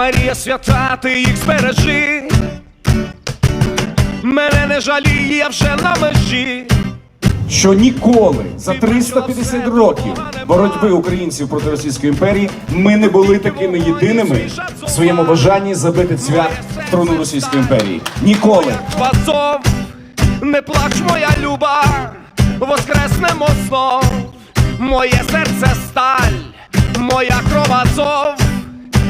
Марія свята, ти їх збережи. Мене не жаліє, я вже на межі. що ніколи за 350 років боротьби українців проти Російської імперії ми не були такими єдиними в своєму бажанні забити цвях в трону Російської імперії. Ніколи. Азов, не плач, моя люба, воскреснемо знов. Моє серце сталь, моя кров Азов,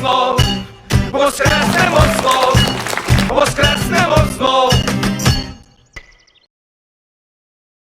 novo, você é.